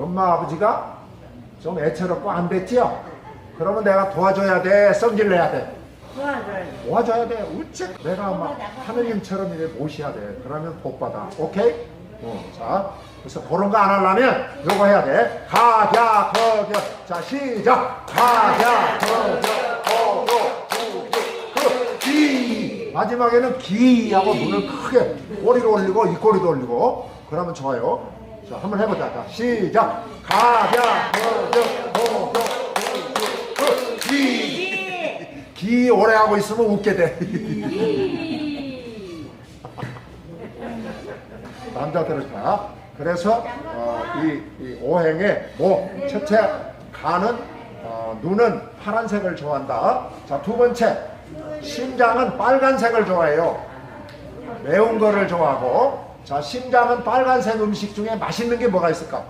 엄마 아버지가 좀 애처롭고 안 됐지요? 그러면 내가 도와줘야 돼, 성질 내야 돼. 도와줘야 돼. 어째 내가 막 하느님처럼 이래 모셔야 돼. 그러면 복 받아. 오케이? 어, 자, 그래서 그런 거 안 하려면 요거 해야 돼. 가랴 거겨. 자, 시작. 가랴 거겨. 거겨. 그, 기. 마지막에는 기하고 눈을 크게 꼬리를 올리고 입꼬리도 올리고 그러면 좋아요. 자, 한번 해보자. 자, 시작. 그, 기. 기 오래 하고 있으면 웃게 돼. 남자들은 다. 그래서 어, 이, 이 오행의 뭐 첫째 간은 어, 눈은 파란색을 좋아한다. 자 두 번째 심장은 빨간색을 좋아해요. 매운 거를 좋아하고 자 심장은 빨간색 음식 중에 맛있는 게 뭐가 있을까?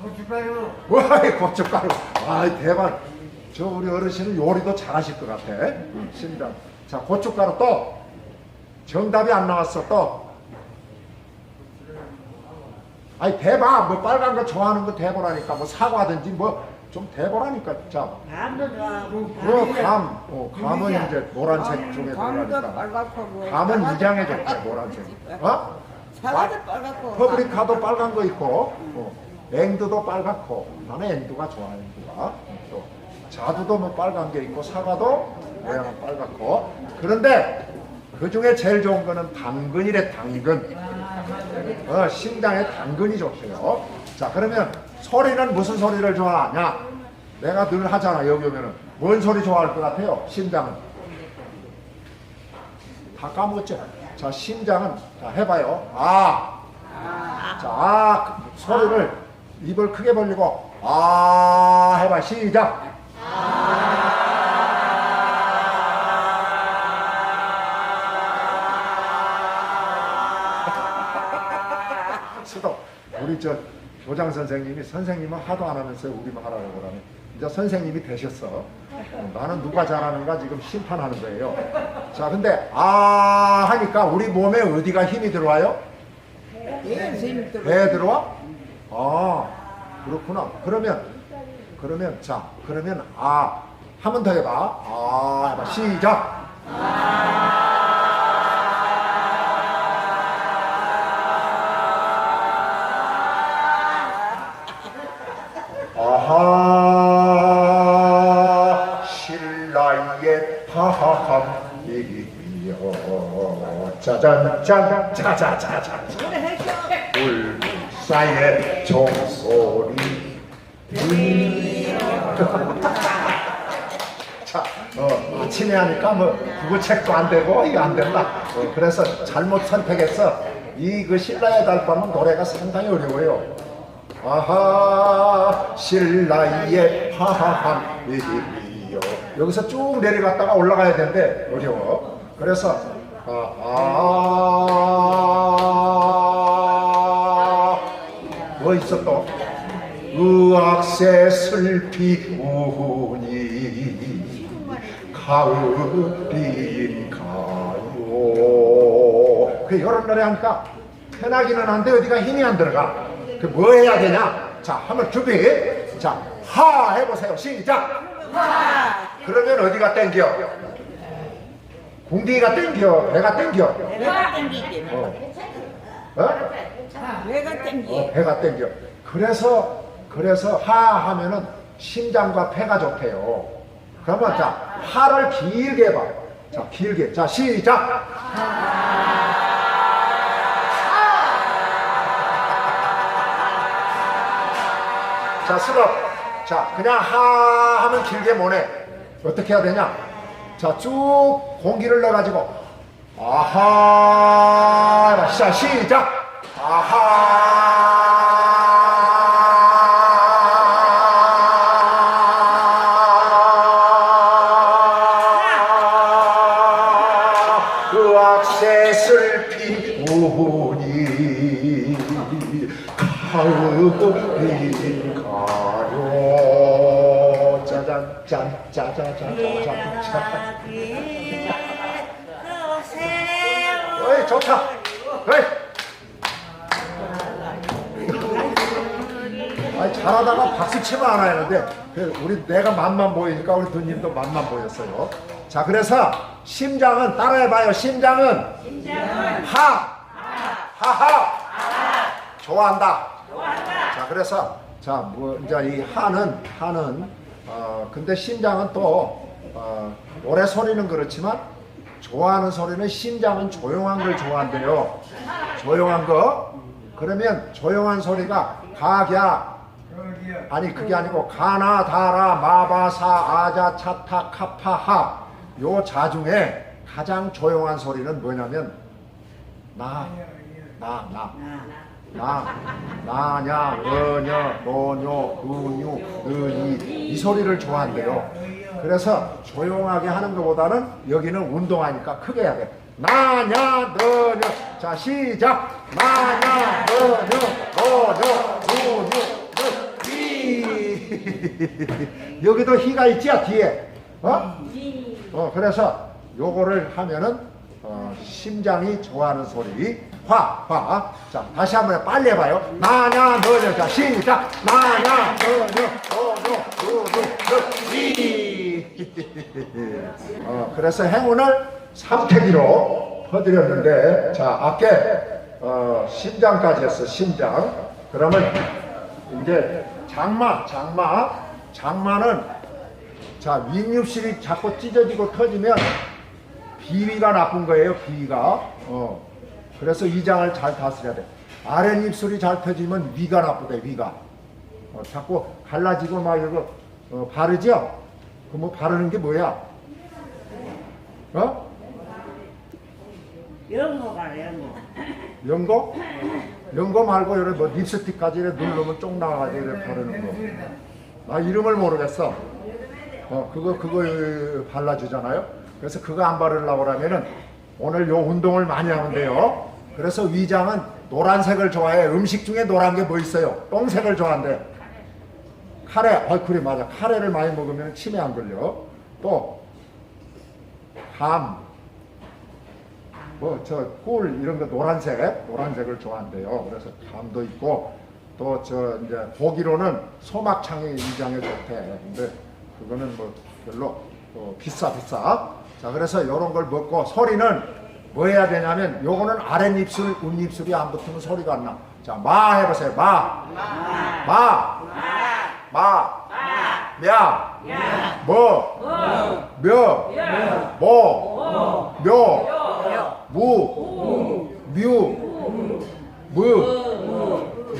고춧가루. 와이 고춧가루. 와 대박. 저 우리 어르신은 요리도 잘하실 것 같아. 심장. 자 고춧가루 또 정답이 안 나왔어 또. 아니 대박. 뭐 빨간 거 좋아하는 거 대보라니까. 뭐 사과든지 뭐 좀 대보라니까. 자. 감도 좋아하고. 그 감, 어, 감은 이제 노란색 쪽에 감도 들어가니까. 감은 위장에 빨갛고 노란색. 어? 사과도 빨갛고 퍼브리카도 빨간 거 있고, 어, 앵두도 빨갛고, 나는 앵두가 좋아, 앵두가. 또 자두도 뭐 빨간 게 있고, 사과도 모양은 빨갛고. 그런데 그 중에 제일 좋은 거는 당근이래, 당근. 어, 심장에 당근이 좋대요. 자, 그러면 소리는 무슨 소리를 좋아하냐? 내가 늘 하잖아, 여기 오면은. 뭔 소리 좋아할 것 같아요, 심장은? 다 까먹었죠? 자, 심장은, 자, 해봐요. 아. 자, 아, 그 소리를 입을 크게 벌리고, 아, 해봐. 시작. 수도. 우리 저 교장 선생님이 선생님은 하도 안 하면서 우리만 하라고 그러네. 이제 선생님이 되셨어. 어, 나는 누가 잘하는가 지금 심판하는 거예요. 자, 근데 아 하니까 우리 몸에 어디가 힘이 들어와요? 배에 들어와? 아, 그렇구나. 그러면, 그러면, 자, 그러면, 아, 한 번 더 해봐. 아, 해봐. 시작. 아하, 신라의 파함 이여. 짜잔, 짠, 짜자자자. 울사의 종소리 자, 어, 아침에 하니까 뭐 국어책도 안 되고 이거 안 된다. 어, 그래서 잘못 선택했어. 이그 신라의 달밤은 노래가 상당히 어려워요. 아하 신라의 파함이요 여기서 쭉 내려갔다가 올라가야 되는데 어려워. 그래서 아, 아, 뭐 있어 또? 의학새 슬피 우니 가을인 가요. 그 이런 노래 하니까 편하기는 한데 어디가 힘이 안 들어가. 그 뭐 해야 되냐? 자 한번 준비. 자 하 해보세요. 시작 그러면 어디가 땡겨 궁디가 땡겨 배가 땡겨 배가 땡기지. 어? 어? 배가 땡기. 어, 배가 땡겨. 그래서 그래서 하 하면은 심장과 폐가 좋대요. 그러면 자 하를 길게 해봐. 자 길게. 자 시작. 자 스럽. 자 그냥 하 하면 길게 못해. 어떻게 해야 되냐? 자 쭉 공기를 넣어가지고 아하. 자 시작. 아하 어이 좋다 어이 아니, 잘하다가 박수 치면 안 하는데 그 우리 내가 맛만 보이니까 우리 누님도 맛만 보였어요. 자 그래서 심장은 따라해봐요. 심장은 하 하하 좋아한다. 자 그래서 자뭐 이제 이 하는 하는 어 근데 심장은 또 어, 노래 소리는 그렇지만 좋아하는 소리는 심장은 조용한 걸 좋아한대요. 조용한 거 그러면 조용한 소리가 거기야. 아니 그게 아니고 가나 다라 마바사 아자 차타 카파하 요 자 중에 가장 조용한 소리는 뭐냐면 나 나, 나. 나, 나냐, 어냐, 너뇨, 그뇨, 느니 이 소리를 좋아한대요. 그래서 조용하게 하는 것보다는 여기는 운동하니까 크게 해야 돼. 나냐, 너뇨. 자, 시작. 나냐, 너뇨, 그뇨, 느, 히. 여기도 히가 있지, 뒤에. 어? 어, 그래서 요거를 하면은 어, 심장이 좋아하는 소리 화, 화. 자, 다시 한번 빨리 해봐요. 나냐, 너냐. 자, 시작. 나냐, 너냐, 너냐, 너냐, 이. 어, 그래서 행운을 삼태기로 퍼드렸는데, 자, 앞에 어, 심장까지 했어, 심장. 그러면 이제 장마, 장마. 장마는 자, 윗입술이 자꾸 찢어지고 터지면 비위가 나쁜 거예요, 비위가. 어. 그래서 이 장을 잘 다스려야 돼. 아랫입술이 잘 터지면 위가 나쁘대, 위가. 어, 자꾸 갈라지고 막 이거 어, 바르죠? 그뭐 바르는 게 뭐야? 어? 영어가 영어. 연고? 연고 말고 이런 뭐 립스틱까지 이렇게 누르면 쪽 나가지고 이렇게 바르는 거. 나 이름을 모르겠어. 어, 그거, 그거 발라주잖아요. 그래서 그거 안 바르려고 그러면은 오늘 요 운동을 많이 하면 돼요. 그래서 위장은 노란색을 좋아해. 음식 중에 노란 게 뭐 있어요? 똥색을 좋아한대. 카레, 아 그래 맞아. 카레를 많이 먹으면 치매 안 걸려. 또 함, 뭐저 꿀 이런 거 노란색, 노란색을 좋아한대요. 그래서 감도 있고 또 저 이제 고기로는 소막창이 위장에 좋대. 근데 그거는 뭐 별로 어, 비싸 비싸. 자 그래서 이런 걸 먹고 소리는 뭐 해야 되냐면 요거는 아랫입술, 윗입술이 안 붙으면 소리가 안 나. 자, 마 해보세요. 마. 마. 마. 야. 뭐. 며. 뭐. 묘. 무. 뮤. 무.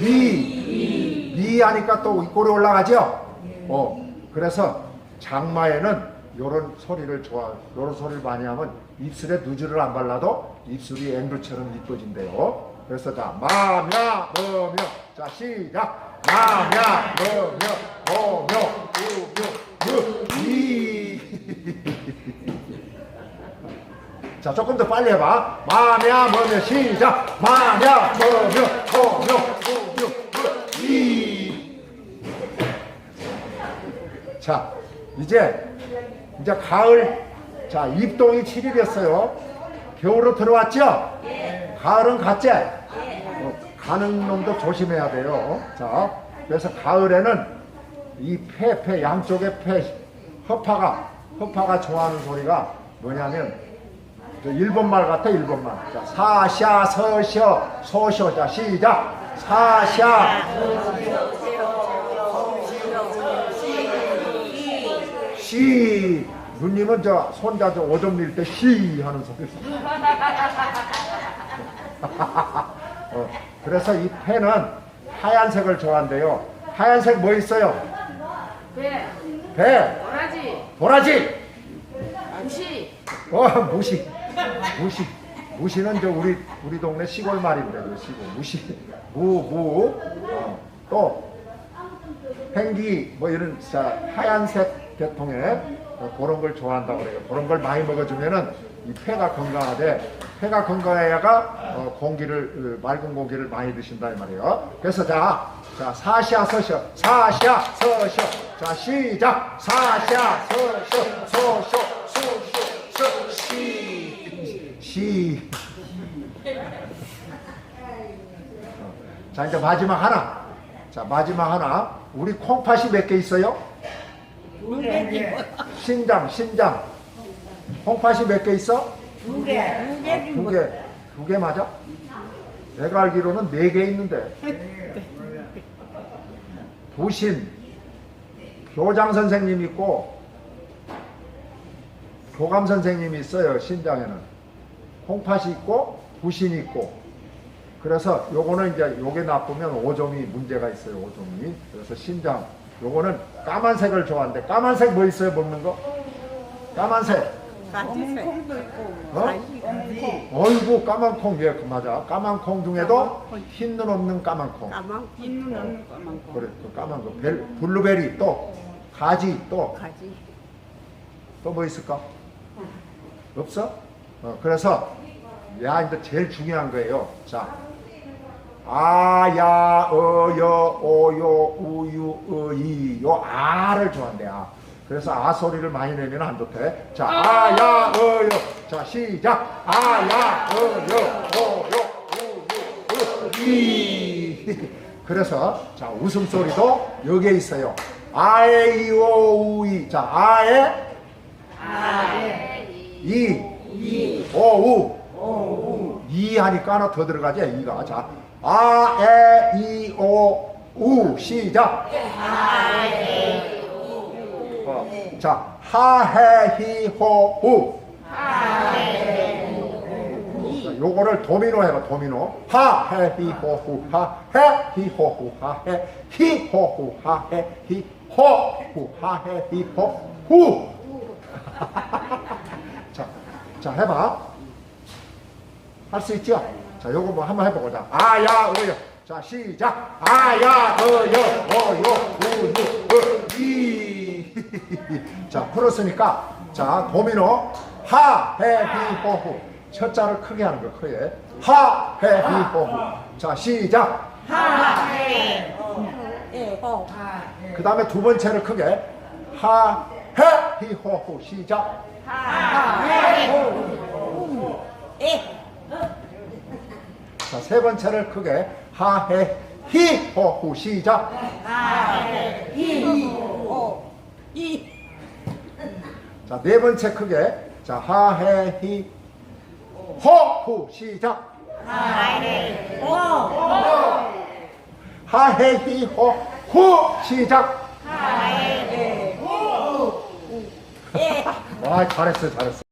미. 미 하니까 또 윗골이 올라가죠? 어. 그래서 장마에는 요런 소리를 좋아, 요런 소리를 많이 하면 입술에 누즈를 안 발라도 입술이 앵두처럼 이뻐진대요. 그래서 자, 마며, 뭐며. 자, 시작. 우며, 무, 이. 자, 조금 더 빨리 해봐. 마며, 뭐며, 시작. 마며, 뭐며, 뭐며, 우며, 무, 이. 자, 이제 이제 가을 자 입동이 7일이었어요. 겨울로 들어왔죠? 가을은 갔지? 어, 가는 놈도 조심해야 돼요. 자, 그래서 가을에는 이 폐, 폐 양쪽에 폐 허파가 허파가 좋아하는 소리가 뭐냐면 저 일본말 같아 일본말. 자, 사샤 서셔 소셔 자 시작. 사샤 시 누님은 저 손자 저 오점 밀 때 시 하는 소리. 어, 그래서 이 펜은 하얀색을 좋아한대요. 하얀색 뭐 있어요? 배, 배, 도라지, 도라지. 무시, 어 무시, 무시, 무시는 저 우리 우리 동네 시골 말인데 그 시골 무시, 무, 무. 어, 또 펭기 뭐 이런 자 하얀색 계통의 어, 그런 걸 좋아한다고 그래요. 그런 걸 많이 먹어주면은 이 폐가 건강하대. 폐가 건강해야가 어, 공기를 어, 맑은 공기를 많이 드신다 이 말이에요. 그래서 자, 자 사샤 서셔, 사샤 서셔. 자 시작. 사샤 서셔, 서셔, 서셔, 서, 시, 시. 어, 자 이제 마지막 하나. 자, 마지막 하나. 우리 콩팥이 몇 개 있어요? 신장, 신장. 콩팥이 몇 개 있어? 두 개 두개지 두뭐 개. 두 개 맞아? 내가 알기로는 네 개 있는데. 도신, 교장 선생님 있고, 교감 선생님이 있어요, 신장에는. 콩팥이 있고, 부신이 있고. 그래서 요거는 이제 요게 나쁘면 5점이 문제가 있어요, 5점이. 그래서 신장. 요거는 까만색을 좋아하는데, 까만색 뭐 있어요, 먹는 거? 까만색. 콩도 있고 어? 콩 어이구, 까만 콩, 예, 그 맞아. 까만 콩 중에도 흰눈 없는 까만 콩. 까만 흰눈 없는 까만 콩 그래, 그 까만 거. 벨, 블루베리 또, 가지 또, 가지 또뭐 있을까? 없어? 어, 그래서, 야, 이제 제일 중요한 거예요. 자. 아, 야, 어, 여, 오, 요, 우, 유, 어, 이, 요, 아를 좋아한대, 아. 그래서 아 소리를 많이 내면 안 좋대. 자, 아, 야, 어, 요. 자, 시작. 아, 야, 어, 여, 오, 요, 우, 유, 어, 이. 그래서, 자, 웃음소리도 여기에 있어요. 아에, 이, 오, 우, 이. 자, 아에, 이, 오, 우. 이 하니까 하나 더 들어가지, 이가. 자, 아, 에, 이, 오, 우. 시작. 어, 자, 하, 해, 히, 호, 우. 자, 요거를 도미노 해봐, 도미노. 하, 해, 히, 호, 후. 하, 해, 히, 호, 후. 하, 해, 히, 호, 후. 하, 해, 히, 호, 후. 하, 해, 히, 호, 후. 자, 자, 해봐. 할 수 있죠? 자, 요거 뭐 한번 해보자. 아, 야, 어, 여. 자, 시작. 아, 야, 어, 여, 어, 어, 이. 자, 풀었으니까, 자, 도미노. 하, 해, 히, 호, 후. 첫 자를 크게 하는 거야, 크게. 하, 해, 히, 호, 후. 자, 시작. 에호 그 다음에 두 번째를 크게. 하, 해, 히, 호, 후. 시작. 에 자, 세 번째를 크게. 하, 해, 히, 호, 후. 시작. 오, 이, 자, 네 번째 크게. 자, 하, 해, 히, 호, 후. 시작. 하, 해, 히, 호, 후. 시작. 에. 와, 잘했어, 잘했어.